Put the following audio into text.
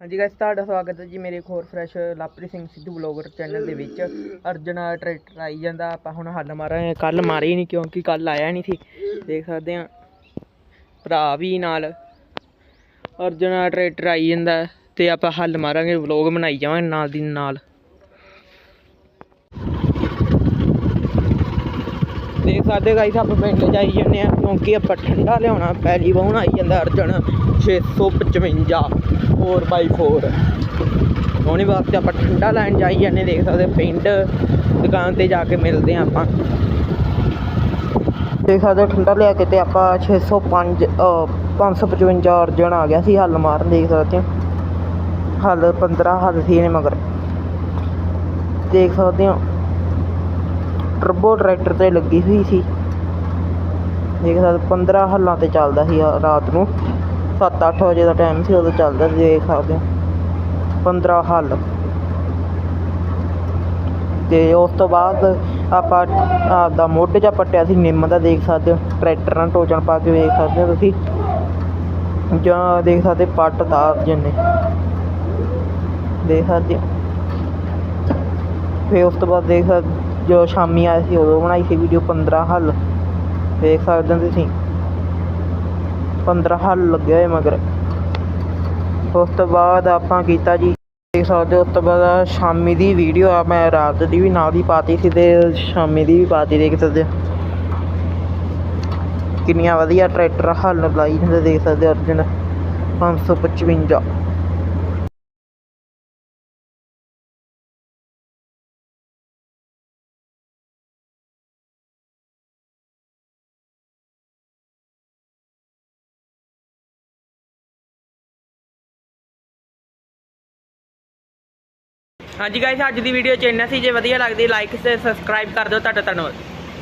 ਹਾਂਜੀ ਗਾਇਸ ਤੁਹਾਡਾ ਸਵਾਗਤ ਹੈ ਜੀ ਮੇਰੇ ਇੱਕ ਹੋਰ ਫਰੈਸ਼ ਲਾਪਰੀ ਸਿੰਘ ਸਿੱਧੂ ਬਲੌਗਰ ਚੈਨਲ ਦੇ ਵਿੱਚ। ਅਰਜੁਨਾ ਟਰੈਕਟਰ ਆਈ ਜਾਂਦਾ, ਆਪਾਂ ਹੁਣ ਹੱਲ ਮਾਰਾਂਗੇ ਕੱਲ ਮਾਰੇ ਨਹੀਂ ਕਿਉਂਕਿ ਕੱਲ ਆਇਆ ਨਹੀਂ ਸੀ। ਦੇਖ ਸਕਦੇ ਆ ਭਰਾ ਵੀ ਨਾਲ। ਅਰਜੁਨਾ ਟਰੈਕਟਰ ਆਈ ਜਾਂਦਾ ਤੇ ਆਪਾਂ ਹੱਲ ਮਾਰਾਂਗੇ ਵਲੌਗ ਬਣਾਈ ਜਾਵਾਂਗੇ ਨਾਲ ਦੀ ਨਾਲ ਦੇਖ ਸਕਦੇ ਗਾਇਸ ਆਪਾਂ ਪਿੰਡ ਜਾਈ ਜਾਂਦੇ ਆ। ਕਿਉਂਕਿ ਆਪਾਂ ਠੰਡਾ ਲਿਆਉਣਾ ਪਹਿਲੀ ਵਾਹਣ, ਆਈ ਜਾਂਦਾ ਅਰਜਨ 655 4x4 ਉਹਨੇ ਵਾਸਤੇ ਆਪਾਂ ਠੰਡਾ ਲੈਣ ਜਾਈ ਜਾਂਦੇ, ਦੇਖ ਸਕਦੇ ਪਿੰਡ, ਦੁਕਾਨ ਤੇ ਜਾ ਕੇ ਮਿਲਦੇ ਆ ਆਪਾਂ। ਦੇਖ ਸਕਦੇ ਠੰਡਾ ਲਿਆ ਕੇ ਤੇ ਆਪਾਂ 605 ਅਹ 555 ਅਰਜਨ ਆ ਗਿਆ ਸੀ, ਹੱਲ ਮਾਰਨ ਦੇਖ ਸਕਦੇ ਹੋ ਹੱਲ 15 ਹੱਲ ਸੀ ਨੇ ਮਗਰ। ਦੇਖ ਸਕਦੇ ਹੋ ਟਰਬੋ ਟਰੈਕਟਰ ਤੇ ਲੱਗੀ ਹੋਈ ਸੀ। ਦੇਖ ਸਕਦੇ 15 ਹੱਲਾਂ ਤੇ ਚੱਲਦਾ ਸੀ ਰਾਤ ਨੂੰ। 7-8 ਵਜੇ ਦਾ ਟਾਈਮ ਸੀ, ਉਦੋਂ ਚੱਲਦਾ ਸੀ, ਦੇਖ ਸਕਦੇ ਹੋ। 15 ਹੱਲ। ਤੇ ਉਸ ਤੋਂ ਬਾਅਦ ਆਪਾਂ ਆਪਦਾ ਮੋਢੇ ਜਾਂ ਪੱਟਿਆ ਸੀ, ਨਿੰਮ ਦਾ ਦੇਖ ਸਕਦੇ ਹੋ। ਟਰੈਕਟਰ ਨਾਲ ਟੋਚਣ ਪਾ ਕੇ ਵੇਖ ਸਕਦੇ ਹੋ ਤੁਸੀਂ। ਜਾਂ ਦੇਖ ਸਕਦੇ ਪੱਟ ਤਾਰ ਜਿੰਨੇ। ਦੇਖ ਸਕਦੇ ਹੋ। ਫਿਰ ਉਸ ਤੋਂ ਬਾਅਦ ਦੇਖ ਸਕਦੇ ਜੋ ਸ਼ਾਮੀ ਆਇਆ ਸੀ ਉਦੋਂ ਬਣਾਈ ਸੀ ਵੀਡੀਓ 15 ਹੱਲ। ਦੇਖ ਸਕਦੇ ਹੋ ਤੁਸੀਂ। 15 ਹੱਲ ਲੱਗੇ ਹੋਏ ਮਗਰ। ਉਸ ਤੋਂ ਬਾਅਦ ਆਪਾਂ ਕੀਤਾ ਜੀ ਦੇਖ ਸਕਦੇ ਹੋ, ਉਸ ਤੋਂ ਬਾਅਦ ਸ਼ਾਮੀ ਦੀ ਵੀਡੀਓ ਆ, ਮੈਂ ਰਾਤ ਦੀ ਵੀ ਨਾਲ ਹੀ ਪਾਤੀ ਸੀ ਤੇ ਸ਼ਾਮੀ ਦੀ ਵੀ ਪਾਤੀ, ਦੇਖ ਸਕਦੇ ਹੋ। ਕਿੰਨੀਆਂ ਵਧੀਆ ਟਰੈਕਟਰ ਹੱਲ ਲਾਈ ਜਾਂਦੇ ਦੇਖ ਸਕਦੇ ਹੋ ਅਰਜਨ। 555 ਹਾਂਜੀ ਗਾਇਸ ਅੱਜ ਦੀ ਵੀਡੀਓ ਚ ਇੰਨਾ ਸੀ। ਜੇ ਵਧੀਆ ਲੱਗਦੀ ਲਾਈਕ ਤੇ ਸਬਸਕ੍ਰਾਈਬ ਕਰ ਦਿਓ। ਤੁਹਾਡਾ ਧੰਨਵਾਦ।